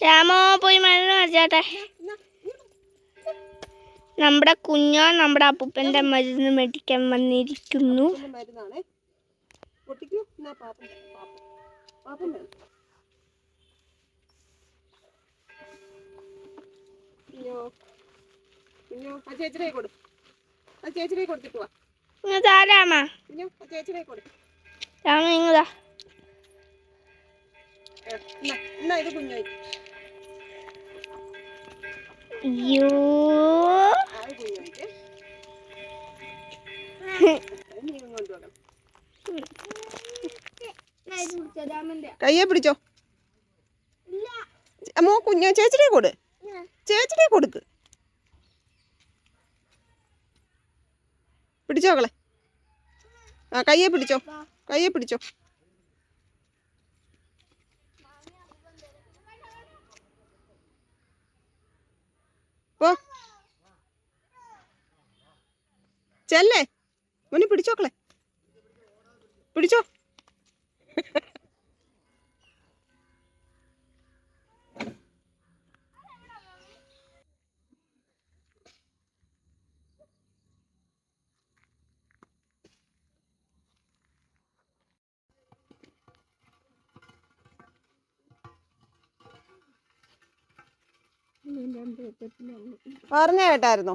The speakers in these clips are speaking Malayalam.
രാമോ പോയി മരുന്ന് മേടിച്ചാട്ടെ നമ്മുടെ കുഞ്ഞോ നമ്മുടെ അപ്പൂപ്പന്റെ മരുന്ന് മേടിക്കാൻ വന്നിരിക്കുന്നു ചേച്ചിനെ കൊടു ആ ചേച്ചിയുടെ കൊടുത്തിട്ട് വാ രാമ ആ കൊടു രാമ ഏ, എന്നാ ഇത് കുഞ്ഞോയി. ആ കുഞ്ഞായിക്കേ കയ്യെ പിടിച്ചോ. അമ്മോ കുഞ്ഞോ ചേച്ചിയുടെ കൊടു. ചേച്ചിയുടെ കൊടുക്ക്. പിടിച്ചോ ആ കയ്യെ പിടിച്ചോ. കയ്യെ പിടിച്ചോ. ചെല്ലേ? മുന്നി പിടിച്ചോക്കളെ പിടിച്ചോ. പറഞ്ഞ കേട്ടായിരുന്നോ?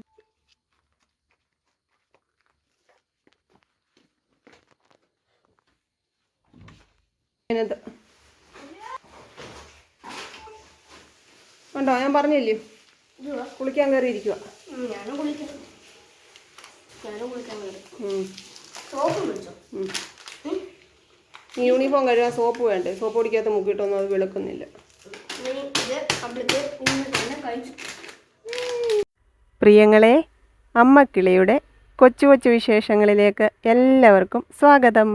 ഇതിനകത്ത്. ഉണ്ടോ ഞാൻ പറഞ്ഞില്ലേ? കുളിക്കാൻ കയറി ഇരിക്കുക യൂണിഫോം കഴുകാൻ സോപ്പ് വേണ്ടേ? സോപ്പ് പൊടിക്കകത്ത് മുക്കിയിട്ടൊന്നും അത് വിളക്കുന്നില്ല. ഇത് അവിടുത്തെ ഇന്ന് തന്നെ കഴിച്ചു. പ്രിയങ്ങളെ അമ്മക്കിളിയുടെ കൊച്ചു കൊച്ചു വിശേഷങ്ങളിലേക്ക് എല്ലാവർക്കും സ്വാഗതം.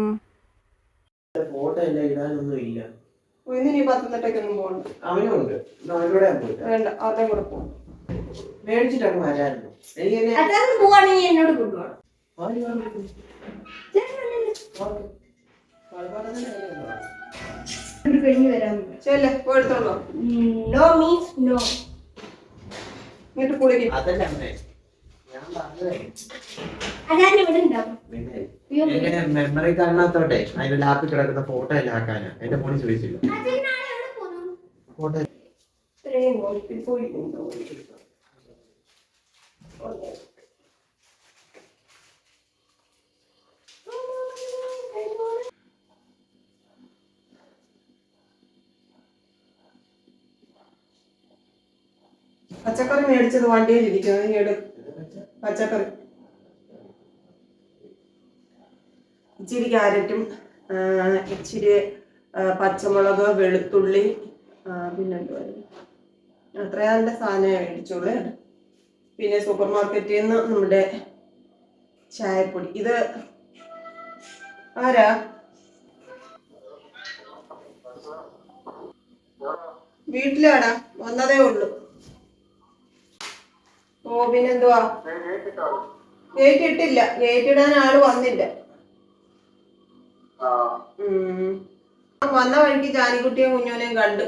ഫോട്ടോ എല്ലാം ഇടാനൊന്നും ഇല്ല. പത്തനംതിട്ടയ്ക്കൊന്നും പോകണ്ട അവനും ഉണ്ട്. അവനോടെ പോയിട്ട് വേണ്ട അവരുടെ കൂടെ പോകും മേടിച്ചിട്ടങ്ങ് വരായിരുന്നു എനിക്ക് എന്നെ അതായത് പോവാണെങ്കിൽ എന്നോട് കൊണ്ടുപോകണം? കഴിഞ്ഞ് വരാൻ ചെല്ലേ പോയെടുത്തോളൂ നോ മീൻസ് നോ എന്നിട്ട് കുളിക്കും അതല്ല പിന്നെ എങ്ങനെ മെമ്മറി കാരണത്തോട്ടെ അതിന്റെ ലാപ്പിൽ കിടക്കുന്ന ഫോട്ടോ എല്ലാം ആക്കാനാ. എന്റെ ഫോണിൽ ചോദിച്ചില്ല. ഫോട്ടോ? പച്ചക്കറി മേടിച്ചത് വണ്ടിയിൽ ഇരിക്കുന്നത് പച്ചക്കറി. ഇച്ചിരി ക്യാരറ്റും ഇച്ചിരി പച്ചമുളക് വെളുത്തുള്ളി പിന്നെന്തുവായിരുന്നു അത്രയാണ്ട് സാധനം മേടിച്ചോളൂ പിന്നെ സൂപ്പർ മാർക്കറ്റിൽ നിന്ന് നമ്മുടെ ചായപ്പൊടി. ഇത് ആരാ? വീട്ടിലാടാ വന്നതേ ഉള്ളൂ. ഓ പിന്നെന്തുവാ ഗേറ്റ് ഇട്ടില്ല ഗേറ്റ് ഇടാൻ ആൾ വന്നില്ല. വന്ന വഴിക്ക് ജാനിക്കുട്ടിയും കുഞ്ഞോനെയും കണ്ട്.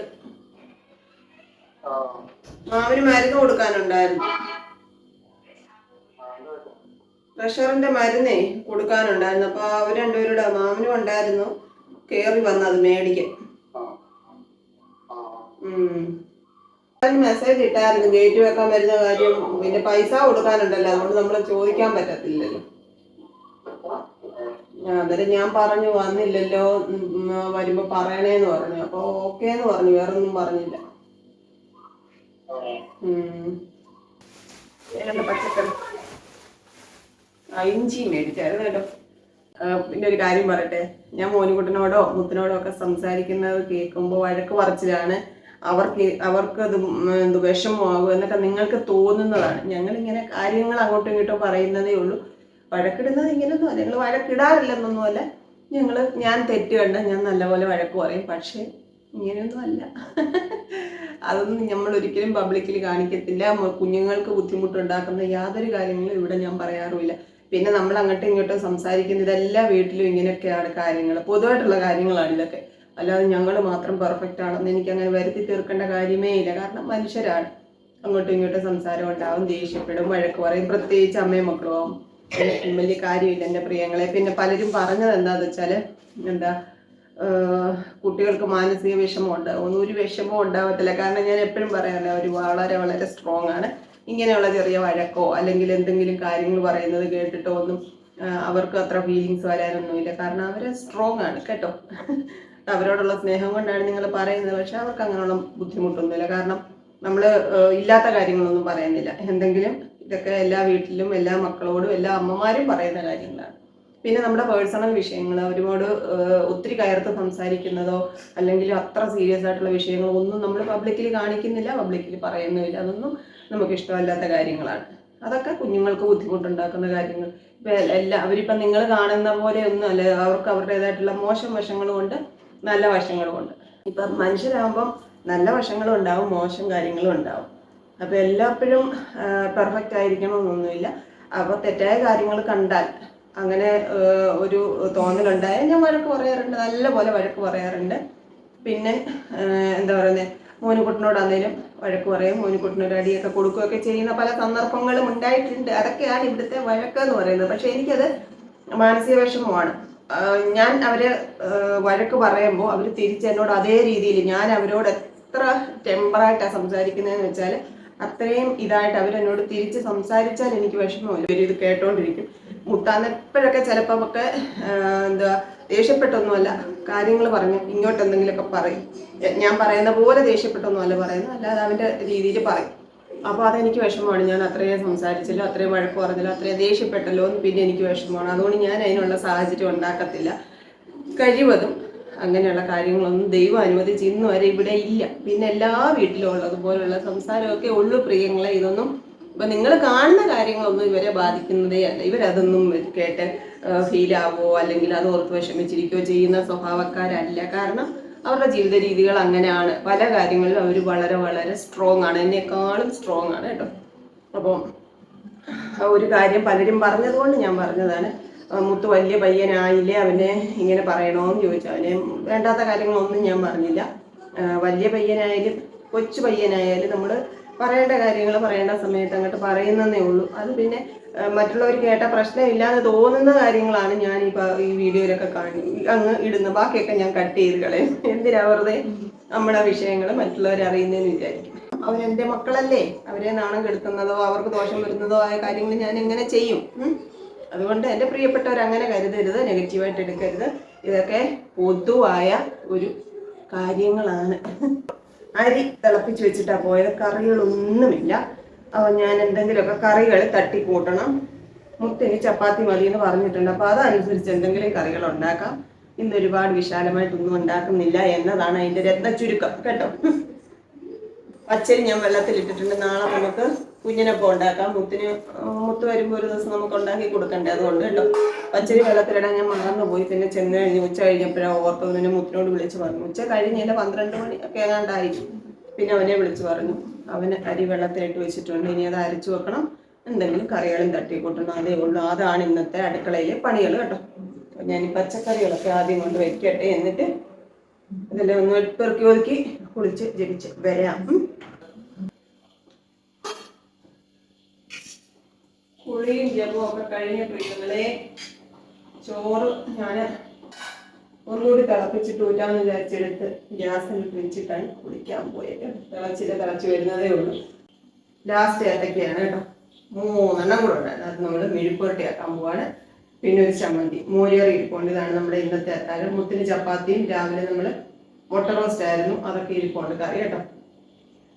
മാവിന് മരുന്ന് കൊടുക്കാനുണ്ടായിരുന്നു. പ്രഷറിന്റെ മരുന്നേ കൊടുക്കാനുണ്ടായിരുന്നു. അപ്പൊ അവർ രണ്ടുപേരുടെ മാമിനും ഉണ്ടായിരുന്നു. കേറി വന്നത് മേടിക്കാൻ. ഉം. മെസ്സേജ് ഇട്ടായിരുന്നു. ഗേറ്റ് വെക്കാൻ വരുന്ന കാര്യം പിന്നെ പൈസ കൊടുക്കാനുണ്ടല്ലോ. അതുകൊണ്ട് നമ്മൾ ചോദിക്കാൻ പറ്റത്തില്ലല്ലോ. അതെ ഞാൻ പറഞ്ഞു വന്നില്ലല്ലോ. വരുമ്പോ പറയണേന്ന് പറഞ്ഞു. അപ്പൊ ഓക്കേ എന്ന് പറഞ്ഞു പറഞ്ഞില്ല. വേറെ പച്ചക്കറി. ആ ഇഞ്ചി മേടിച്ചായിരുന്നു കേട്ടോ. പിന്നെ ഒരു കാര്യം പറയട്ടെ. ഞാൻ മോനുകുട്ടനോടോ മുത്തിനോടോ ഒക്കെ സംസാരിക്കുന്നത് കേൾക്കുമ്പോൾ വഴക്ക് പറച്ചിലാണ്. അവർക്ക് അവർക്ക് അത് എന്ത് വിഷമമാകും എന്നൊക്കെ നിങ്ങൾക്ക് തോന്നുന്നതാണ്. ഞങ്ങൾ ഇങ്ങനെ കാര്യങ്ങൾ അങ്ങോട്ടും ഇങ്ങോട്ടും പറയുന്നതേ ഉള്ളൂ. വഴക്കിടുന്നത് ഇങ്ങനെയൊന്നും അല്ല ഞങ്ങൾ വഴക്കിടാറില്ലെന്നൊന്നുമല്ല. ഞങ്ങൾ ഞാൻ തെറ്റ് കണ്ട ഞാൻ നല്ലപോലെ വഴക്ക് പറയും. പക്ഷേ ഇങ്ങനെയൊന്നും അല്ല അതൊന്നും നമ്മൾ ഒരിക്കലും പബ്ലിക്കിൽ കാണിക്കത്തില്ല. കുഞ്ഞുങ്ങൾക്ക് ബുദ്ധിമുട്ടുണ്ടാക്കുന്ന യാതൊരു കാര്യങ്ങളും ഇവിടെ ഞാൻ പറയാറുമില്ല. പിന്നെ നമ്മൾ അങ്ങോട്ടും ഇങ്ങോട്ടും സംസാരിക്കുന്ന ഇതെല്ലാം വീട്ടിലും ഇങ്ങനെയൊക്കെയാണ് കാര്യങ്ങൾ. പൊതുവായിട്ടുള്ള കാര്യങ്ങളാണ് ഇതൊക്കെ. അല്ലാതെ ഞങ്ങൾ മാത്രം പെർഫെക്റ്റ് ആണെന്ന് എനിക്ക് അങ്ങനെ വരുത്തി തീർക്കേണ്ട കാര്യമേ ഇല്ല. കാരണം മനുഷ്യരാണ്. അങ്ങോട്ടും ഇങ്ങോട്ടും സംസാരം ഉണ്ടാവും ദേഷ്യപ്പെടും വഴക്ക് പറയും. പ്രത്യേകിച്ച് അമ്മയും മക്കളും ആവും. വലിയ കാര്യമില്ല എന്റെ പ്രിയങ്ങളെ. പിന്നെ പലരും പറഞ്ഞത് എന്താന്ന് വെച്ചാൽ എന്താ കുട്ടികൾക്ക് മാനസിക വിഷമം ഉണ്ടാവും ഒരു വിഷമവും ഉണ്ടാവത്തില്ല. കാരണം ഞാൻ എപ്പോഴും പറയാറില്ല അവർ വളരെ വളരെ സ്ട്രോങ് ആണ്. ഇങ്ങനെയുള്ള ചെറിയ വഴക്കോ അല്ലെങ്കിൽ എന്തെങ്കിലും കാര്യങ്ങൾ പറയുന്നത് കേട്ടിട്ടോ ഒന്നും അവർക്ക് അത്ര ഫീലിങ്സ് വരാനൊന്നുമില്ല. കാരണം അവർ സ്ട്രോങ് ആണ് കേട്ടോ. അവരോടുള്ള സ്നേഹം കൊണ്ടാണ് നിങ്ങൾ പറയുന്നത്. പക്ഷെ അവർക്ക് അങ്ങനെയുള്ള ബുദ്ധിമുട്ടൊന്നുമില്ല. കാരണം നമ്മൾ ഇല്ലാത്ത കാര്യങ്ങളൊന്നും പറയുന്നില്ല. എന്തെങ്കിലും ഇതൊക്കെ എല്ലാ വീട്ടിലും എല്ലാ മക്കളോടും എല്ലാ അമ്മമാരും പറയുന്ന കാര്യങ്ങളാണ്. പിന്നെ നമ്മുടെ പേഴ്സണൽ വിഷയങ്ങൾ അവരോട് ഒത്തിരി കയർത്ത് സംസാരിക്കുന്നതോ അല്ലെങ്കിൽ അത്ര സീരിയസ് ആയിട്ടുള്ള വിഷയങ്ങളോ ഒന്നും നമ്മൾ പബ്ലിക്കിൽ കാണിക്കുന്നില്ല പബ്ലിക്കിൽ പറയുന്നില്ല അതൊന്നും നമുക്ക് ഇഷ്ടമല്ലാത്ത കാര്യങ്ങളാണ്. അതൊക്കെ കുഞ്ഞുങ്ങൾക്ക് ബുദ്ധിമുട്ടുണ്ടാക്കുന്ന കാര്യങ്ങൾ. ഇപ്പം എല്ലാ അവരിപ്പം നിങ്ങൾ കാണുന്ന പോലെ ഒന്നും അല്ല. അവർക്ക് അവരുടേതായിട്ടുള്ള മോശം വശങ്ങൾ ഉണ്ട് നല്ല വശങ്ങളും ഉണ്ട്. ഇപ്പം മനുഷ്യരാകുമ്പം നല്ല വശങ്ങളും ഉണ്ടാവും മോശം കാര്യങ്ങളും ഉണ്ടാവും. അപ്പോൾ എല്ലാപ്പോഴും പെർഫെക്റ്റ് ആയിരിക്കണമെന്നൊന്നുമില്ല. അപ്പോൾ തെറ്റായ കാര്യങ്ങൾ കണ്ടാൽ അങ്ങനെ ഒരു തോന്നലുണ്ടായാൽ ഞാൻ വഴക്ക് പറയാറുണ്ട് നല്ലപോലെ വഴക്ക് പറയാറുണ്ട്. പിന്നെ എന്താ പറയുന്നത് മോനുകുട്ടനോടാന്നേലും വഴക്ക് പറയും മോനുകുട്ടനൊരു അടിയൊക്കെ കൊടുക്കുകയൊക്കെ ചെയ്യുന്ന പല സന്ദർഭങ്ങളും ഉണ്ടായിട്ടുണ്ട്. അതൊക്കെയാണ് ഇവിടുത്തെ വഴക്ക് എന്ന് പറയുന്നത്. പക്ഷെ എനിക്കത് മാനസിക വിഷമമാണ്. ഞാൻ അവർ വഴക്ക് പറയുമ്പോൾ അവർ തിരിച്ച് എന്നോട് അതേ രീതിയിൽ ഞാൻ അവരോട് എത്ര ടെമ്പറായിട്ടാണ് സംസാരിക്കുന്നതെന്ന് വെച്ചാൽ അത്രയും ഇതായിട്ട് അവരെന്നോട് തിരിച്ച് സംസാരിച്ചാൽ എനിക്ക് വിഷമമില്ല ഇവർ ഇത് കേട്ടോണ്ടിരിക്കും. മുട്ടാന്ന് എപ്പോഴൊക്കെ ചിലപ്പോൾ ഒക്കെ എന്താ ദേഷ്യപ്പെട്ടൊന്നുമല്ല. കാര്യങ്ങൾ പറഞ്ഞ് ഇങ്ങോട്ട് എന്തെങ്കിലുമൊക്കെ പറയും. ഞാൻ പറയുന്ന പോലെ ദേഷ്യപ്പെട്ടൊന്നുമല്ല പറയുന്നത്. അല്ലാതെ അവന്റെ രീതിയിൽ പറയും. അപ്പോൾ അതെനിക്ക് വിഷമമാണ്. ഞാൻ അത്രയും സംസാരിച്ചല്ലോ അത്രയും വഴക്ക് പറഞ്ഞല്ലോ അത്രയും ദേഷ്യപ്പെട്ടല്ലോ എന്ന് പിന്നെ എനിക്ക് വിഷമമാണ്. അതുകൊണ്ട് ഞാൻ അതിനുള്ള സാഹചര്യം ഉണ്ടാക്കത്തില്ല. കഴിവതും അങ്ങനെയുള്ള കാര്യങ്ങളൊന്നും ദൈവം അനുവദിച്ച് ഇന്ന് വരെ ഇവിടെ ഇല്ല. പിന്നെ എല്ലാ വീട്ടിലും ഉള്ളതുപോലുള്ള സംസാരമൊക്കെ ഉള്ളു പ്രിയങ്ങളെ. ഇതൊന്നും ഇപ്പൊ നിങ്ങൾ കാണുന്ന കാര്യങ്ങളൊന്നും ഇവരെ ബാധിക്കുന്നതേ അല്ല. ഇവരതൊന്നും കേട്ട് ഫീലാവോ അല്ലെങ്കിൽ അത് ഓർത്ത് വിഷമിച്ചിരിക്കുകയോ ചെയ്യുന്ന സ്വഭാവക്കാരല്ല. കാരണം അവരുടെ ജീവിത രീതികൾ അങ്ങനെയാണ്. പല കാര്യങ്ങളിലും അവർ വളരെ വളരെ സ്ട്രോങ് ആണ്. എന്നെക്കാളും സ്ട്രോങ് ആണ് കേട്ടോ. അപ്പം ഒരു കാര്യം പലരും പറഞ്ഞതുകൊണ്ട് ഞാൻ പറഞ്ഞതാണ്. മുത്ത് വലിയ പയ്യനായില്ലേ അവനെ ഇങ്ങനെ പറയണമെന്ന് ചോദിച്ചു. അവനെ വേണ്ടാത്ത കാര്യങ്ങളൊന്നും ഞാൻ പറഞ്ഞില്ല. വലിയ പയ്യനായാലും കൊച്ചു പയ്യനായാലും നമ്മൾ പറയേണ്ട കാര്യങ്ങൾ പറയേണ്ട സമയത്ത് അങ്ങോട്ട് പറയുന്നതേ ഉള്ളൂ. അത് പിന്നെ മറ്റുള്ളവർ കേട്ട പ്രശ്നമില്ലാതെ തോന്നുന്ന കാര്യങ്ങളാണ് ഞാൻ ഈ ഈ വീഡിയോയിലൊക്കെ കാണി അങ്ങ് ഇടുന്ന ബാക്കിയൊക്കെ ഞാൻ കട്ട് ചെയ്ത് കളയും. എന്തിനാ വെറുതെ നമ്മുടെ വിഷയങ്ങൾ മറ്റുള്ളവർ അറിയുന്നതെന്ന് വിചാരിക്കും. അവരെന്റെ മക്കളല്ലേ? അവരെ നാണം കെടുത്തുന്നതോ അവർക്ക് ദോഷം വരുന്നതോ ആയ കാര്യങ്ങൾ ഞാൻ എങ്ങനെ ചെയ്യും? അതുകൊണ്ട് എന്റെ പ്രിയപ്പെട്ടവർ അങ്ങനെ കരുതരുത് നെഗറ്റീവായിട്ട് എടുക്കരുത്. ഇതൊക്കെ പൊതുവായ ഒരു കാര്യങ്ങളാണ്. അരി തിളപ്പിച്ച് വെച്ചിട്ടാ പോയത്. കറികളൊന്നുമില്ല. അപ്പോൾ ഞാൻ എന്തെങ്കിലുമൊക്കെ കറികൾ തട്ടി കൂട്ടണം. മുത്തിന് ചപ്പാത്തി മതി എന്ന് പറഞ്ഞിട്ടുണ്ട്. അപ്പോൾ അതനുസരിച്ച് എന്തെങ്കിലും കറികൾ ഉണ്ടാക്കാം. ഇന്ന് ഒരുപാട് വിശാലമായിട്ടൊന്നും ഉണ്ടാക്കുന്നില്ല എന്നതാണ് അതിന്റെ രത്ന ചുരുക്കം കേട്ടോ? പച്ചരി ഞാൻ വെള്ളത്തിലിട്ടിട്ടുണ്ട്. നാളെ നമുക്ക് കുഞ്ഞിനൊപ്പം ഉണ്ടാക്കാം. മുത്തിന് മുത്ത് വരുമ്പോൾ ഒരു ദിവസം നമുക്ക് ഉണ്ടാക്കി കൊടുക്കണ്ടേ? അതുകൊണ്ട് കേട്ടോ. പച്ചരി വെള്ളത്തിലിടാൻ ഞാൻ മറന്നുപോയി. പിന്നെ ചെന്ന് കഴിഞ്ഞ് ഉച്ച കഴിഞ്ഞപ്പോഴാണ് ഓർത്തത് പിന്നെ മുത്തിനോട് വിളിച്ച് പറഞ്ഞു. ഉച്ച കഴിഞ്ഞില്ല പന്ത്രണ്ട് മണി ഒക്കെ ഏതാണ്ടായി പിന്നെ അവനെ വിളിച്ച് പറഞ്ഞു. അവന് അരി വെള്ളത്തിലിട്ട് വെച്ചിട്ടുണ്ട്. ഇനി അത് അരച്ചു വെക്കണം. എന്തെങ്കിലും കറികളും തട്ടിക്കൂട്ടണം അതേ ഉള്ളൂ. അതാണ് ഇന്നത്തെ അടുക്കളയിലെ പണികൾ കേട്ടോ. ഞാൻ ഈ പച്ചക്കറികളൊക്കെ ആദ്യം കൊണ്ട് വെക്കട്ടെ എന്നിട്ട് ഇതെല്ലാം ഒന്ന് പെറുക്കി ഒതുക്കി കുളിച്ച് ജപിച്ച് വരാം. കുളിയും ജപവും ഒക്കെ കഴിഞ്ഞ പ്രിയങ്ങളെ ചോറ് ഞാൻ ഒന്നുകൂടി തിളപ്പിച്ചിട്ട് ഊറ്റാന്ന് വിചാരിച്ചെടുത്ത് ഗ്യാസിൽ വെച്ചിട്ടാണ് കുളിക്കാൻ പോയത്. തിളച്ചില്ല തിളച്ച് വരുന്നതേ ഉള്ളൂ. ലാസ്റ്റ് ഏത്തക്കയാണ് കേട്ടോ. മൂന്നെണ്ണം കൂടെ ഉണ്ടായിരുന്നു അത് നമ്മൾ മെഴുക്കുവരട്ടിയാക്കാൻ പോവാണ്. പിന്നെ ഒരു ചമ്മന്തി. മോരിയറി ഇരിപ്പുണ്ട്. ഇതാണ് നമ്മുടെ ഇന്നത്തെ അത്താഴം മുത്തിന് ചപ്പാത്തിയും രാവിലെ നമ്മൾ മുട്ട റോസ്റ്റ് ആയിരുന്നു. അതൊക്കെ ഇരിപ്പുണ്ട്. കറി കേട്ടോ.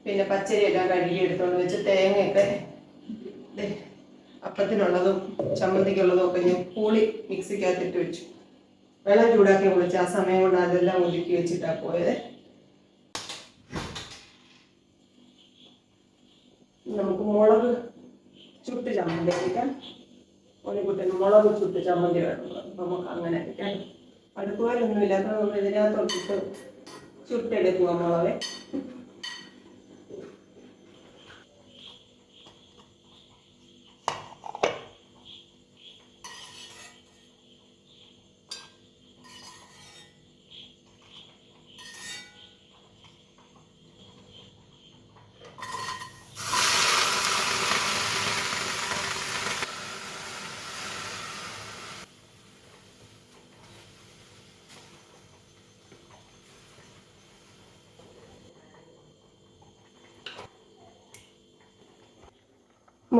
പിന്നെ പച്ചരി എല്ലാം കഴുകി എടുത്തുകൊണ്ട് വെച്ച് തേങ്ങയൊക്കെ അപ്പത്തിനുള്ളതും ചമ്മന്തിക്കുള്ളതും ഒക്കെ ഞാൻ പൂളി മിക്സിക്കകത്തിട്ട് വെച്ചു. വെള്ളം ചൂടാക്കി കുളിച്ച് ആ സമയം കൊണ്ട് അതെല്ലാം ഒതുക്കി വെച്ചിട്ടാണ് പോയത്. നമുക്ക് മുളക് ചുട്ട് ചമ്മന്തി കഴിക്കാം ഒന്നിക്കുട്ടന് മുളക് ചുട്ട് ചമ്മന്തി വേണം നമുക്ക് അങ്ങനെ കഴിക്കാം അടുക്കുവാലൊന്നും ഇല്ലാത്ത നമ്മൾ ഇതിനകത്തോട്ടിട്ട് ചുട്ടെടുക്കുക മുളക്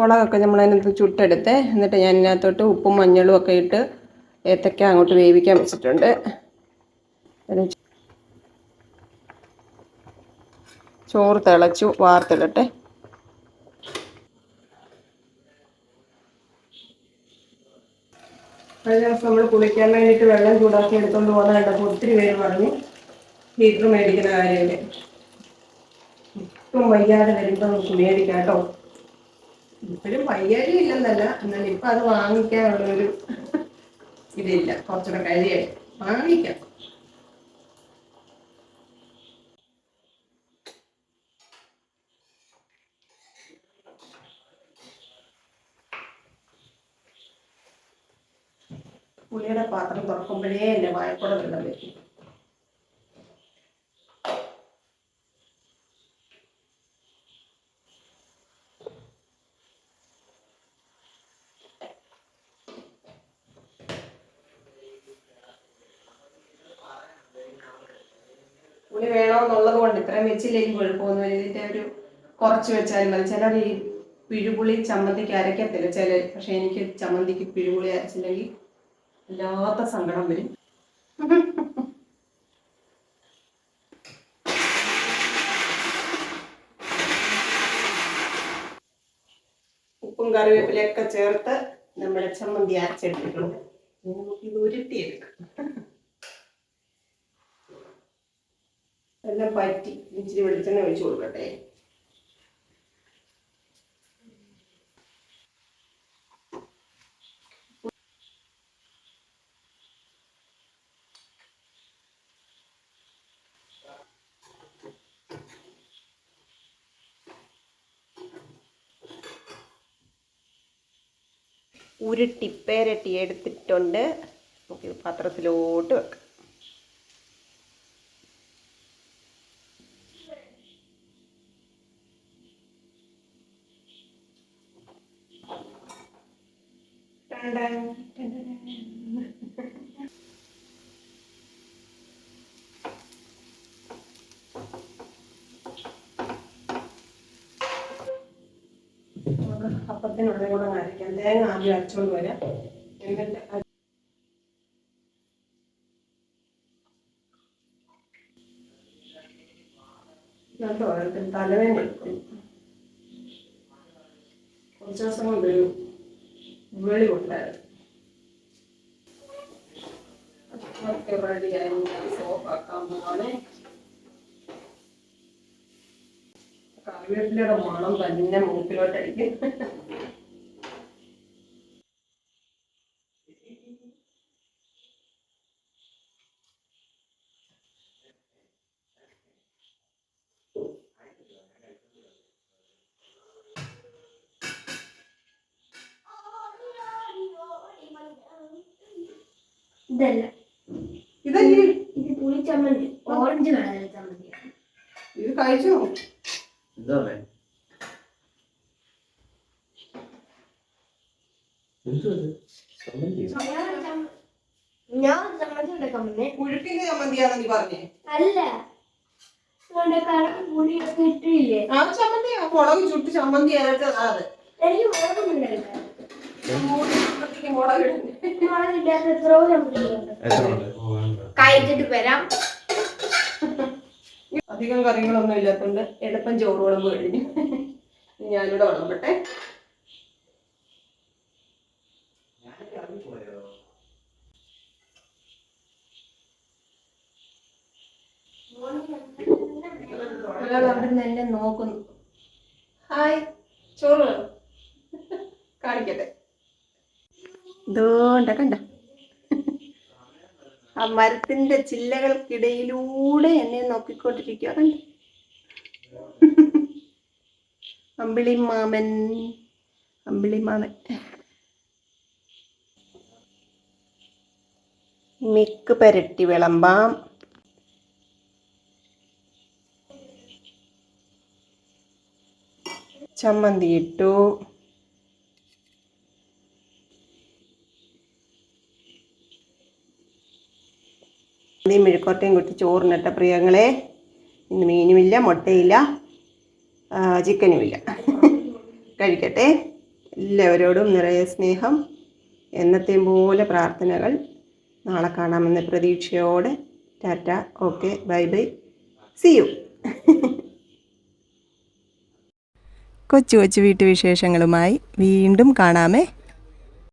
മുളകൊക്കെ നമ്മൾ അതിനകത്ത് ചുട്ടെടുത്ത്. എന്നിട്ട് ഞാൻ ഇതിനകത്തോട്ട് ഉപ്പും മഞ്ഞളും ഒക്കെ ഇട്ട് ഏത്തക്ക അങ്ങോട്ട് വേവിക്കാൻ വെച്ചിട്ടുണ്ട്. ചോറ് തിളച്ചു വാർത്തിടട്ടെ. കഴിഞ്ഞ ദിവസം നമ്മൾ കുളിക്കാൻ വേണ്ടിയിട്ട് വെള്ളം ചൂടാക്കി എടുത്തുകൊണ്ട് പോകുന്ന കണ്ടപ്പോൾ ഒത്തിരി പേര് പറഞ്ഞു ഹീറ്റർ മേടിക്കുന്ന കാര്യമില്ല ഇപ്പം വയ്യാതെ വരുമ്പോൾ നമുക്ക് കേട്ടോ. ഇപ്പോഴും വയ്യാലും ഇല്ലെന്നല്ല. എന്നാൽ ഇപ്പൊ അത് വാങ്ങിക്കാനുള്ളൊരു ഇതില്ല. കുറച്ചുകൂടെ കഴിയായി വാങ്ങിക്കാം. പുളിയുടെ പാത്രം തുറക്കുമ്പോഴേ എന്റെ വായക്കൂടെ വെള്ളം വരും പുളി വേണമെന്നുള്ളത് കൊണ്ട് കൊഴുപ്പൊന്നും കുഴപ്പമൊന്നുമില്ല ഇതിന്റെ ഒരു കുറച്ച് വെച്ചാലും മതി. ചിലർ ഈ പിഴുപുളി ചമ്മന്തിക്ക് അരക്കത്തില്ല ചില പക്ഷെ എനിക്ക് ചമ്മന്തിക്ക് പിഴുപുളി അരച്ചില്ലെങ്കിൽ വല്ലാത്ത സങ്കടം വരും. ഉപ്പും കറിവേപ്പിലൊക്കെ ചേർത്ത് നമ്മുടെ ചമ്മന്തി അരച്ചെടുത്തിട്ടുണ്ട്. ഉരുട്ടിയെടുക്കാം. എല്ലാം പറ്റി. ഇച്ചിരി വെളിച്ചെണ്ണ ഒഴിച്ചു കൊടുക്കട്ടെ. ഉരുട്ടിപ്പേരട്ടി എടുത്തിട്ടുണ്ട്. നമുക്കിത് പാത്രത്തിലോട്ട് വെക്കാം. ടണ്ടൻ, ടണ്ടൻ. നമുക്ക് അപ്പത്തിനുള്ള കൂടെ അരയ്ക്കാം തേങ്ങ ആദ്യം അരച്ചുകൊണ്ട് വരാം എന്നിട്ട് നല്ല ഓരോരുത്തർ തലവേദന എടുക്കും കുറച്ച് ദിവസം കൊണ്ടൊരു വെളി ഒക്കെ കറിവേപ്പിലയുടെ മണം തന്നെ മൂക്കിലോട്ടടിക്കും. ഇതല്ല. ഇതല്ലേ? ഇത് പുളി ചമ്മന്തി. ഓറഞ്ച് കളറിലെ ചമ്മന്തി. ഇത് കഴിച്ചോ? എന്താ ഞാൻ ചമ്മന്തി ഉണ്ടാക്കാൻ ഉഴുപ്പിന്റെ നീ പറഞ്ഞേ. അല്ല. അതുകൊണ്ട് കടം പുളിയൊക്കെ ഇട്ടില്ലേ? ആ ചമ്മന്തിയാ. മുളക് ചുട്ട് ചമ്മന്തി അത് എനിക്ക് കഴിച്ചിട്ട് വരാം. അധികം കറികളൊന്നും ഇല്ലാത്തതുകൊണ്ട് എളുപ്പം ചോറ് വിളമ്പ് കഴിഞ്ഞു ഞാനിവിടെ വിളമ്പട്ടെ. എന്നെ നോക്കുന്നു. ഹായ്. ചോറ് വേണോ? കാണിക്കട്ടെ. ഇതോണ്ട കണ്ട. ആ മരത്തിന്റെ ചില്ലകൾക്കിടയിലൂടെ എന്നെ നോക്കിക്കൊണ്ടിരിക്കുക കണ്ട. അമ്പിളി മാമൻ അമ്പിളി മാമൻ. മിക്ക് പെരട്ടി വിളമ്പാം. ചമ്മന്തി ഇട്ടു. ഈ മെഴുക്കോട്ടയും കുട്ടി ചോറിനിട്ട പ്രിയങ്ങളെ ഇന്ന് മീനുമില്ല മുട്ടയില്ല ചിക്കനുമില്ല. കഴിക്കട്ടെ. എല്ലാവരോടും നിറയെ സ്നേഹം എന്നത്തെയും പോലെ പ്രാർത്ഥനകൾ. നാളെ കാണാമെന്ന പ്രതീക്ഷയോടെ. Tata. Okay. Bye bye. See you. കൊച്ചു കൊച്ചു വീട്ടുവിശേഷങ്ങളുമായി വീണ്ടും കാണാമേ.